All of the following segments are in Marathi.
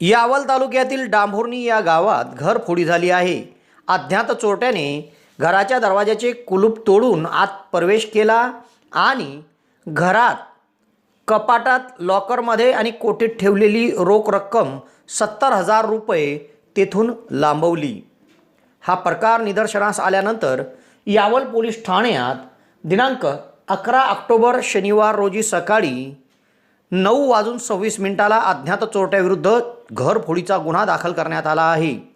यावल तालुक्यातील डांभोर्णी या गावात घरफोडी झाली आहे. अज्ञात चोरट्याने घराच्या दरवाजाचे कुलूप तोडून आत प्रवेश केला आणि घरात कपाटात लॉकरमध्ये आणि कोठीत ठेवलेली रोख रक्कम सत्तर हजार रुपये तेथून लांबवली. हा प्रकार निदर्शनास आल्यानंतर यावल पोलीस ठाण्यात दिनांक अकरा ऑक्टोबर शनिवार रोजी सकाळी नऊ वाजून सव्वीस मिनिटाला अज्ञात चोरट्याविरुद्ध घरफोडीचा गुन्हा दाखल करण्यात आला आहे.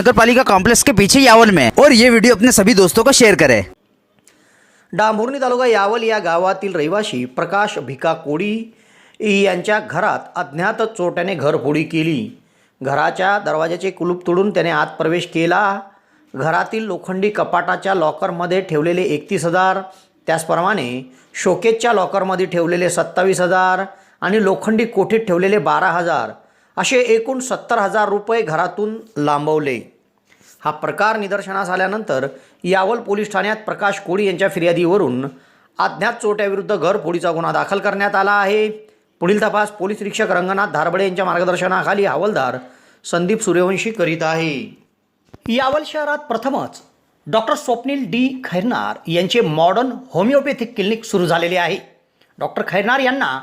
नगर पालिका कॉम्प्लेक्स के पीछे यावल में और ये वीडियो अपने सभी दोस्तों को शेयर करें। डांभुर्णी तालुका यावल या गावातील रहिवासी प्रकाश भिका कोडी यांच्या घरात अज्ञात चोट्याने घरफोडी केली. घराच्या दरवाजाचे कुलूप तोडून त्याने आत प्रवेश केला. घरातील लोखंडी कपाटाच्या लॉकरमध्ये ठेवलेले एकतीस हजार त्याचप्रमाणे शोकेजच्या लॉकरमध्ये ठेवलेले सत्तावीस हजार आणि लोखंडी कोठीत ठेवलेले बारा हजार. असे एकूण सत्तर हजार रुपये घरातून लांबवले. हा प्रकार निदर्शनास आल्यानंतर यावल पोलीस ठाण्यात प्रकाश कोळी यांच्या फिर्यादीवरून अज्ञात चोट्याविरुद्ध घरफोडीचा गुन्हा दाखल करण्यात आला आहे. पुढील तपास पोलीस निरीक्षक रंगनाथ धारबडे यांच्या मार्गदर्शनाखाली हवालदार संदीप सूर्यवंशी करीत आहे. यावल शहरात प्रथमच डॉक्टर स्वप्नील डी. खैरनार यांचे मॉडर्न होमिओपॅथिक क्लिनिक सुरू झालेले आहे. डॉक्टर खैरनार यांना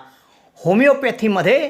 होमिओपॅथीमध्ये